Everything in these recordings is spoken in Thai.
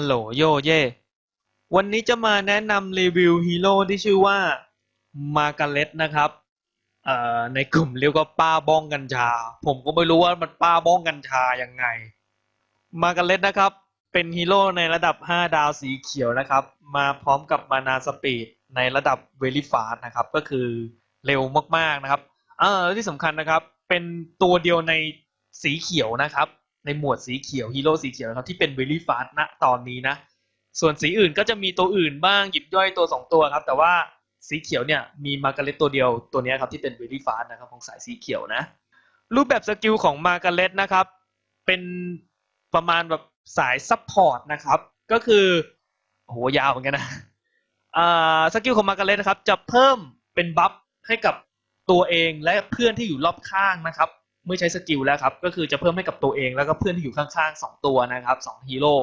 ฮัลโหลโยเย่วันนี้จะมาแนะนำรีวิวฮีโร่ที่ชื่อว่ามาการเล็ตนะครับเอ่อในกลุ่มเรียกว่าป้าบ้องกัญชา ผมก็ไม่รู้ว่ามันป้าบ้องกัญชายังไง มาการเล็ตนะครับ เป็นฮีโร่ในระดับ 5 ดาวสีเขียวนะครับ มาพร้อมกับมานาสปีดในระดับเวลิฟาสนะครับ ก็คือเร็วมากๆนะครับ เออแล้วที่สำคัญนะครับ เป็นตัวเดียวในสีเขียวนะครับ ในหมวดสีเขียวฮีโร่สีเขียวนะครับที่เป็นเวลิฟาสณตอนนี้นะ ส่วนสีอื่นก็จะมีตัวอื่นบ้างหยิบย่อยตัวสองตัวครับ แต่ว่าสีเขียวเนี่ยมีมาการ์เล็ตตัวเดียวตัวนี้ครับที่เป็นเวลิฟาสนะครับของสายสีเขียวนะ รูปแบบสกิลของมาการ์เล็ตนะครับ เป็นประมาณแบบสายซัพพอร์ตนะครับ ก็คือโหยาวเหมือนกันนะสกิลของมาการ์เล็ตนะครับ จะเพิ่มเป็นบัฟให้กับตัวเองและเพื่อนที่อยู่รอบข้างนะครับ เมื่อใช้สกิลแล้วครับ ก็คือจะเพิ่มให้กับตัวเองแล้วก็เพื่อนที่อยู่ข้างๆสองตัวนะครับสองฮีโร่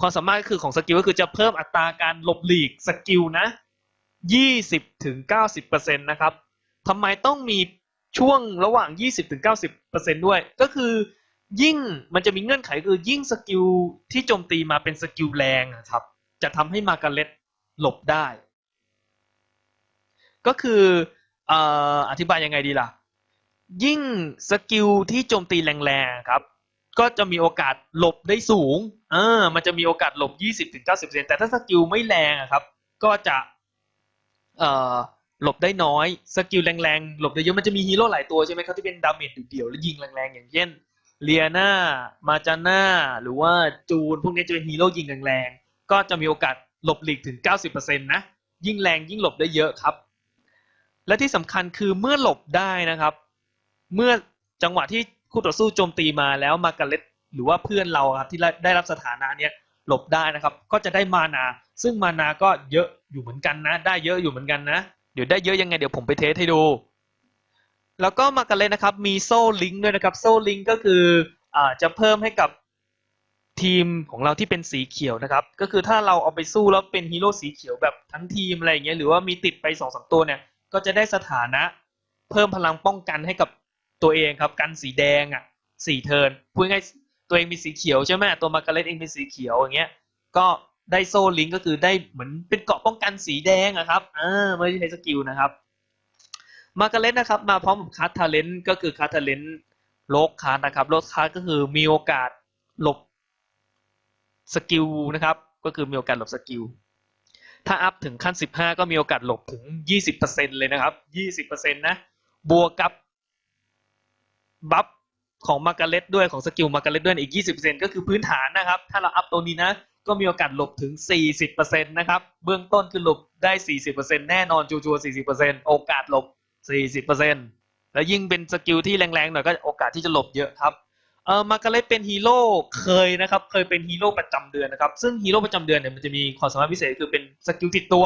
ความสามารถก็คือของสกิลก็คือจะเพิ่มอัตราการหลบหลีกสกิลนะยี่สิบถึงเก้าสิบเปอร์เซ็นต์นะครับทำไมต้องมีช่วงระหว่างยี่สิบถึงเก้าสิบเปอร์เซ็นด้วย ก็คือยิ่งมันจะมีเงื่อนไขคือยิ่งสกิลที่โจมตีมาเป็นสกิลแรงอะครับ จะทำให้มาการเล็ตหลบได้ ก็คือออธิบายยังไงดีล่ะ ยิ่งสกิลที่โจมตีแรงๆครับ ก็จะมีโอกาสหลบได้สูงเออมันจะมีโอกาสหลบ 20-90%แต่ถ้าสกิลไม่แรงอะครับ ก็จะเอ่อหลบได้น้อย สกิลแรงๆ หลบได้เยอะ มันจะมีฮีโร่หลายตัวใช่ไหมครับที่เป็นดาเมจเดี่ยวๆ แล้วยิงแรงๆ อย่างเช่นเลียนามาจาน่า หรือว่าจูน พวกนี้จะเป็นฮีโร่ยิงแรงๆ ก็จะมีโอกาสหลบหลีกถึง 90%นะ ยิ่งแรงยิ่งหลบได้เยอะครับ และที่สำคัญคือเมื่อหลบได้นะครับ เมื่อจังหวะที่คู่ต่อสู้โจมตีมาแล้วมาการเล็ตหรือว่าเพื่อนเราครับที่ได้รับสถานะเนี้ยหลบได้นะครับ ก็จะได้มานา ซึ่งมานาก็เยอะอยู่เหมือนกันนะ ได้เยอะอยู่เหมือนกันนะ เดี๋ยวได้เยอะยังไงเดี๋ยวผมไปเทสให้ดู แล้วก็มากาเล็ตนะครับ มีโซ่ลิงด้วยนะครับ โซ่ลิงก์ก็คืออ่าจะเพิ่มให้กับทีมของเราที่เป็นสีเขียวนะครับ ก็คือถ้าเราเอาไปสู้แล้วเป็นฮีโร่สีเขียวแบบทั้งทีมอะไรอย่างเงี้ย หรือว่ามีติดไปสองสามตัวเนี่ย ก็จะได้สถานะ เพิ่มพลังป้องกันให้กับ ตัวเองครับกันสีแดงอะสี่เทินพูดง่ายตัวเองมีสีเขียวใช่ไหมตัวมาการเล็ตเองเป็นสีเขียวอย่างเงี้ยก็ได้โซลิงก็คือได้เหมือนเป็นเกราะป้องกันสีแดงอะครับอ่าไม่ใช้สกิลนะครับมาการเล็ตนะครับมาพร้อมกับคัสทาเลนต์ก็คือคัสทาเลนต์โลกคัสนะครับโลกคัสก็คือมีโอกาสหลบสกิลนะครับก็คือมีโอกาสหลบสกิลถ้าอัพถึงขั้น 15 ก็มีโอกาสหลบถึง 20%เลยนะครับ 20%นะ บวกกับ บัฟของมาการเล็ตด้วยของสกิลมาการเล็ตด้วยอีก 20%ก็คือพื้นฐานนะครับ ถ้าเราอัพตัวนี้นะ ก็มีโอกาสหลบถึง 40%นะครับ เบื้องต้นคือหลบได้ 40%แน่นอนจูชัวร์40%โอกาสหลบ 40%แล้วยิ่งเป็นสกิลที่แรงๆหน่อยก็โอกาสที่จะหลบเยอะครับเออมาการเล็ตเป็นฮีโร่เคยนะครับ เคยเป็นฮีโร่ประจำเดือนนะครับ ซึ่งฮีโร่ประจำเดือนเนี่ยมันจะมีความสามารถพิเศษคือเป็นสกิลติดตัว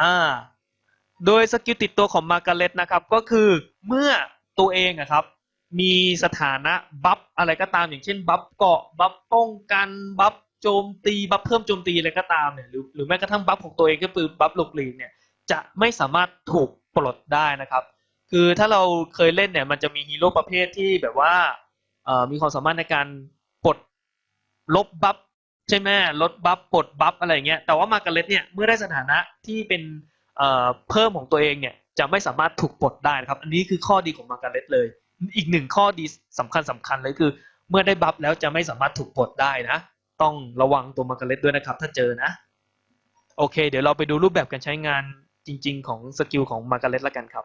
อ่า โดยสกิลติดตัวของมาการเล็ตนะครับ ก็คือเมื่อตัวเองอะครับ มีสถานะบัฟอะไรก็ตาม อย่างเช่น บัฟเกาะบัฟป้องกันบัฟโจมตีบัฟเพิ่มโจมตีอะไรก็ตามเนี่ยหรือหรือแม้กระทั่งบัฟของตัวเองก็คือบัฟหลบหลีกเนี่ยจะไม่สามารถถูกปลดได้นะครับ คือถ้าเราเคยเล่นเนี่ยมันจะมีฮีโร่ประเภทที่แบบว่ามีความสามารถในการปลดลบบัฟใช่ไหมลดบัฟปลดบัฟอะไรอย่างเงี้ยแต่ว่ามาการเล็ตเนี่ยเมื่อได้สถานะที่เป็นเอ่อเพิ่มของตัวเองเนี่ยจะไม่สามารถถูกปลดได้นะครับ อันนี้คือข้อดีของมาการเล็ตเลย อีกหนึ่งข้อดีสำคัญสำคัญเลยคือ เมื่อได้บัฟแล้วจะไม่สามารถถูกปลดได้นะ ต้องระวังตัวมาการเล็ตด้วยนะครับ ถ้าเจอนะ โอเค เดี๋ยวเราไปดูรูปแบบการใช้งานจริง ๆ ของสกิลของมาการเล็ตละกันครับ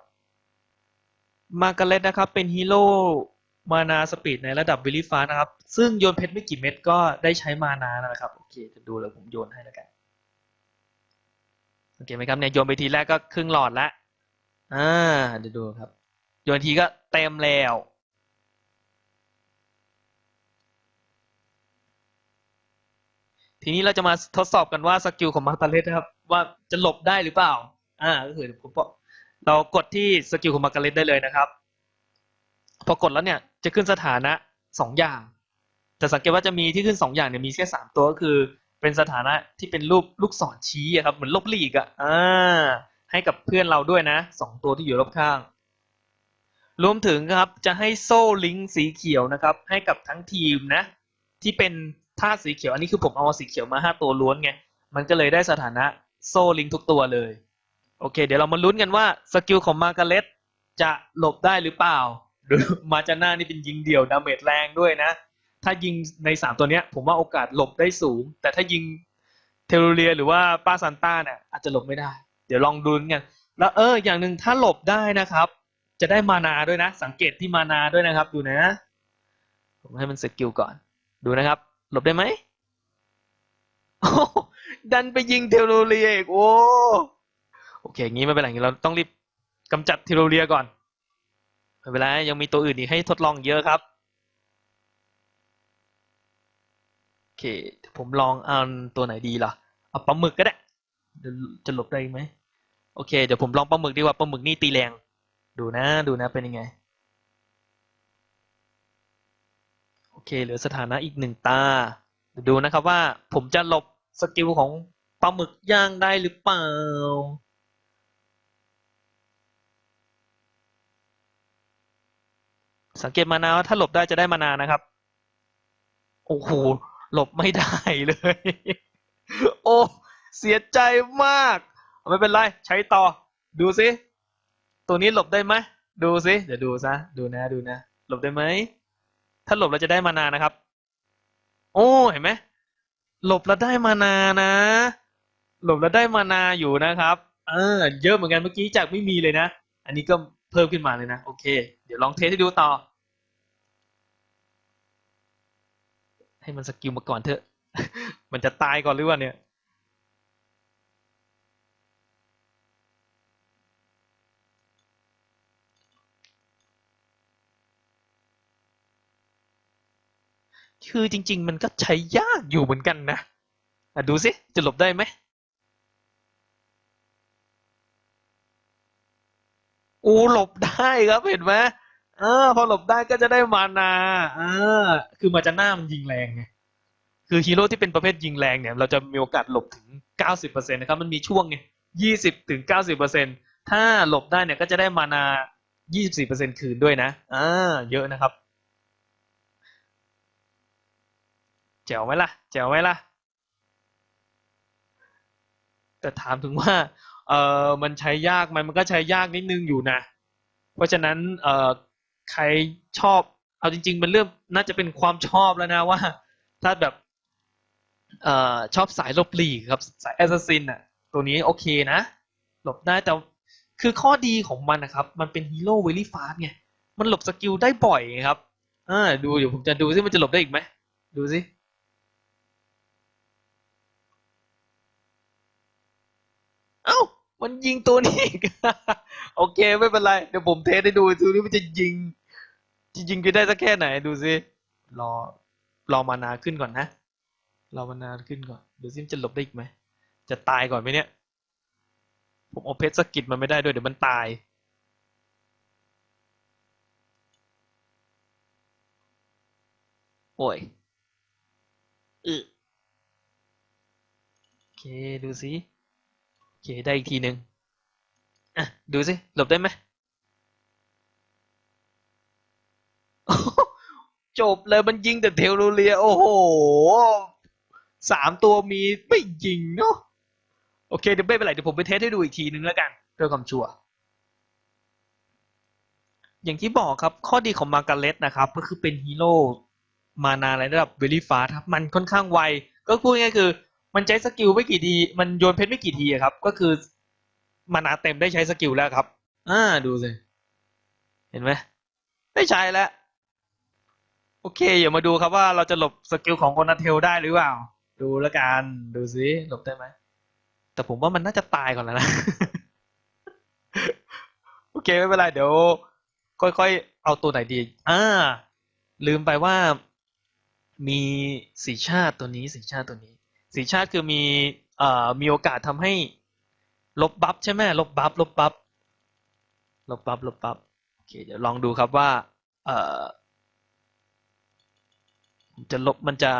มาการเล็ตนะครับเป็นฮีโร่มานาสปีดในระดับวิลลิฟ้านะครับ ซึ่งโยนเพชรไม่กี่เม็ดก็ได้ใช้มานานะครับ โอเคจะดูเลยผมโยนให้แล้วกันโอเคไหมครับเนี่ยโยนไปทีแรกก็ครึ่งหลอดละอ่าเดี๋ยวดูครับ ยนทีก็เต็มแล้ว ทีนี้เราจะมาทดสอบกันว่าสกิลของมาตาเลสนะครับ ว่าจะหลบได้หรือเปล่า อ่าก็คือผมเรากดที่สกิลของมากาเล็ตได้เลยนะครับ พอกดแล้วเนี่ยจะขึ้นสถานะสองอย่าง แต่สังเกตว่าจะมีที่ขึ้นสองอย่างเนี่ยมีแค่สามตัวก็คือเป็นสถานะที่เป็นรูปลูกศรชี้ครับเหมือนลบหลีกอะอ่าให้กับเพื่อนเราด้วยนะสองตัวที่อยู่รอบข้าง รวมถึงครับจะให้โซ่ลิงก์สีเขียวนะครับ ให้กับทั้งทีมนะ ที่เป็นธาตุสีเขียวอันนี้คือผมเอาสีเขียวมาห้าตัวล้วนไง มันก็เลยได้สถานะโซ่ลิงทุกตัวเลย โอเค เดี๋ยวเรามาลุ้นกันว่าสกิลของมาร์กาเร็ตจะหลบได้หรือเปล่าหรือมาจาน่านี่เป็นยิงเดี่ยวดาเมจแรงด้วยนะ ถ้ายิงในสามตัวเนี้ย ผมว่าโอกาสหลบได้สูง แต่ถ้ายิงเทโรเรียหรือว่าป้าซันต้าเนี่ยอาจจะหลบไม่ได้ เดี๋ยวลองดูกันแล้วเอออย่างหนึ่งถ้าหลบได้นะครับ จะได้มานาด้วยนะ สังเกตที่มานาด้วยนะครับ ดูนะ ผมให้มันสกิลก่อน ดูนะครับ หลบได้ไหมดันไปยิงเทโรเรียอีกโอ้โอเคอย่างนี้ไม่เป็นไรอย่างนี้เราต้องรีบกำจัดเทโรเรียก่อนไม่เป็นไรยังมีตัวอื่นอีกให้ทดลองเยอะครับโอเคเดี๋ยวผมลองเอาตัวไหนดีล่ะเอาปลาหมึกก็ได้จะหลบได้ไหมโอเค เดี๋ยวผมลองปลาหมึกดีกว่าปลาหมึกนี่ตีแรง ดูนะดูนะเป็นยังไง โอเคเหลือสถานะอีกหนึ่งตา ดูนะครับว่าผมจะหลบสกิลของปลาหมึกย่างได้หรือเปล่าสังเกตมานาว่าถ้าหลบได้จะได้มานานะครับ โอ้โห หลบไม่ได้เลย โอ้ เสียใจมาก ไม่เป็นไร ใช้ต่อ ดูสิ ตัวนี้หลบได้ไหมดูสิเดี๋ยวดูซะดูนะดูนะ หลบได้ไหมถ้าหลบเราจะได้มานานะครับ โอ้เห็นไหมหลบแล้วได้มานานะ หลบแล้วได้มานาอยู่นะครับเออเยอะเหมือนกันเมื่อกี้จากไม่มีเลยนะ อันนี้ก็เพิ่มขึ้นมาเลยนะโอเค เดี๋ยวลองเทสให้ดูต่อ ให้มันสกิลมาก่อนเถอะ มันจะตายก่อนหรือว่าเนี่ย คือจริง ๆ มันก็ใช้ยากอยู่เหมือนกันนะอะดูสิจะหลบได้ไหมอ้หลบได้ครับเห็นไหมเออ พอหลบได้ก็จะได้มานาเออ คือมาจะหน้ามันยิงแรงไงคือฮีโร่ที่เป็นประเภทยิงแรงเนี่ย เราจะมีโอกาสหลบถึง 90%นะครับ มันมีช่วงไง20ถึง90%ถ้าหลบได้เนี่ยก็จะได้มานา 24%คืนด้วยนะอ่าเยอะนะครับ แจ๋วไหมล่ะแจ๋วไหมล่ะ แต่ถามถึงว่าเออมันใช้ยากไหมมันก็ใช้ยากนิดนึงอยู่นะ เพราะฉะนั้นเออใครชอบ เอาจริง ๆ มันเรื่องน่าจะเป็นความชอบแล้วนะว่า ถ้าแบบเอ่อชอบสายลบหลีกครับสายแอสซัสซินอะ ตัวนี้โอเคนะ หลบได้แต่คือข้อดีของมันนะครับ มันเป็นฮีโร่เวลี่ฟาสไงมันหลบสกิลได้บ่อยไงครับอ่าดูเดี๋ยวผมจะดูซิมันจะหลบได้อีกไหมดูซิ เอ้า มันยิงตัวนี้อีก โอเคไม่เป็นไร เดี๋ยวผมเทสให้ดูดูนี่มันจะยิง จะยิงกันได้สักแค่ไหนดูซิ รอ รอมานาขึ้นก่อนนะ รอมานาขึ้นก่อนเดูซิมจะหลบได้อีกไหม จะตายก่อนไหมเนี่ย ผมเอาเพชรสกิดมันไม่ได้ด้วยเดี๋ยวมันตายโอ้ยอืโอเค ดูสิ เคได้อีกทีหนึ่งอะดูสิหลบได้ไหมจบเลยมันยิงแต่เทลโรเรีย โอ้โหสามตัวมีไม่ยิงเนาะโอเคเดี๋ยวไม่เป็นไรเดี๋ยวผมไปเทสให้ดูอีกทีนึงแล้วกันเพื่อความชัวร์อย่างที่บอกครับข้อดีของมาการเล็ตนะครับ ก็คือเป็นฮีโร่มานาในระดับเวลี่ฟาสครับ มันค่อนข้างไว ก็พูดง่ายคือ มันใช้สกิลไม่กี่ทีมันโยนเพชรไม่กี่ทีอะครับ ก็คือมานาเต็มได้ใช้สกิลแล้วครับ อ่าดูสิเห็นไหมได้ใช้แล้ว โอเคเดี๋ยวมาดูครับว่าเราจะหลบสกิลของโอนาเทลได้หรือเปล่า ดูแล้วกันดูสิหลบได้ไหมแต่ผมว่ามันน่าจะตายก่อนแล้วนะโอเคไม่เป็นไรเดี๋ยว ค่อยๆ เอาตัวไหนดีอ่าลืมไปว่ามีสีชาติตัวนี้สีชาติตัวนี้ สีชาติคือมีเอ่อมีโอกาสทำให้ลบบัฟใช่ไหมลบบัฟลบบัฟลบบัฟลบบัฟโอเคเดี๋ยวลองดูครับว่าเอ่อผมจะลบมันจะ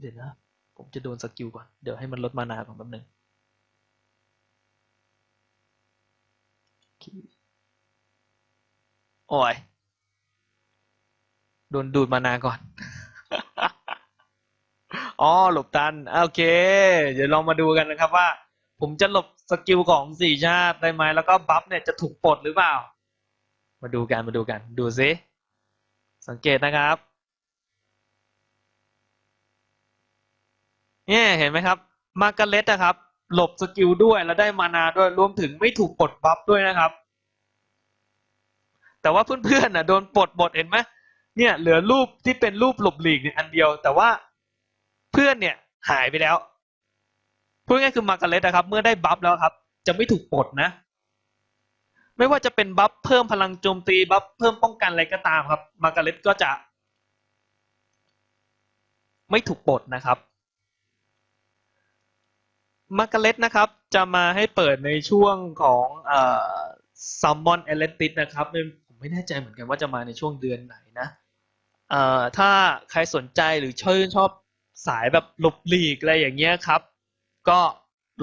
เดี๋ยวนะผมจะโดนสกิลก่อนเดี๋ยวให้มันลดมานาก่อนแป๊บนึงโอ้ยโดนดูดมานาก่อน อ๋อหลบทันโอเค เดี๋ยวลองมาดูกันนะครับว่า ผมจะหลบสกิลของสี่ชาติได้ไหมแล้วก็บัฟเนี่ยจะถูกปลดหรือเปล่า มาดูกันมาดูกันดูซิสังเกตนะครับเนี่ยเห็นไหมครับ มากาเร็ตนะครับ หลบสกิลด้วยแล้วได้มานาด้วยรวมถึงไม่ถูกปลดบัฟด้วยนะครับ แต่ว่าเพื่อนๆน่ะโดนปลดหมดเห็นไหมเนี่ยเหลือรูปที่เป็นรูปหลบหลีกเนี่ยอันเดียว แต่ว่า เพื่อนเนี่ยหายไปแล้วพูดง่ายคือมาร์กาเร็ตนะครับ เมื่อได้บัฟแล้วครับ จะไม่ถูกปลดนะ ไม่ว่าจะเป็นบัฟเพิ่มพลังโจมตีบัฟเพิ่มป้องกันอะไรก็ตามครับ มาร์กาเร็ตก็จะ ไม่ถูกปลดนะครับมาร์กาเร็ตนะครับ จะมาให้เปิดในช่วงของซัมมอนเอเลนติสนะครับผมไม่แน่ใจเหมือนกันว่าจะมาในช่วงเดือนไหนนะถ้าใครสนใจหรือชื่นชอบ สายแบบหลบหลีกอะไรอย่างเงี้ยครับ ก็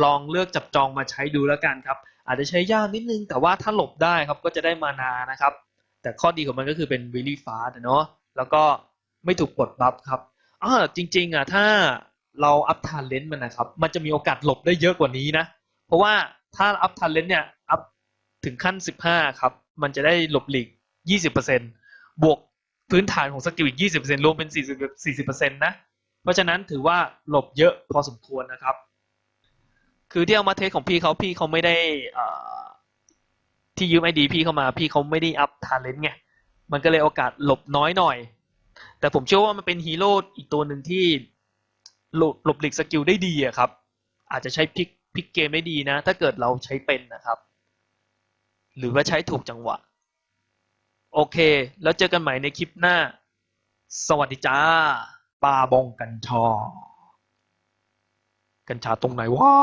ลองเลือกจับจองมาใช้ดูแล้วกันครับ อาจจะใช้ยากนิดนึง แต่ว่าถ้าหลบได้ครับก็จะได้มานานะครับ แต่ข้อดีของมันก็คือเป็นวิลลี่ฟาสเนาะแล้วก็ไม่ถูกปลดบัฟครับอ่าจริง ๆอะถ้าเราอัพทาเลนต์มันนะครับ มันจะมีโอกาสหลบได้เยอะกว่านี้นะ เพราะว่าถ้าอัพทาเลนต์เนี่ยอัพถึงขั้น 15 ครับ มันจะได้หลบหลีก 20%บวกพื้นฐานของสกิลอีก 20%รวมเป็น 40 40%นะ เพราะฉะนั้นถือว่าหลบเยอะพอสมควรนะครับ คือที่เอามาเทสของพี่เขาพี่เขาไม่ได้ที่ยืมไอดีพี่เข้ามาพี่เขาไม่ได้อัพทาเลนต์ไงมันก็เลยโอกาสหลบน้อยหน่อย แต่ผมเชื่อว่ามันเป็นฮีโร่อีกตัวหนึ่งที่หลบหลบหลีกสกิลได้ดีอะครับ อาจจะใช้พลิกพลิกเกมได้ดีนะ ถ้าเกิดเราใช้เป็นนะครับ หรือว่าใช้ถูกจังหวะ โอเค แล้วเจอกันใหม่ในคลิปหน้า สวัสดีจ้า ปาบงกัญชา กัญชาตรงไหนวะ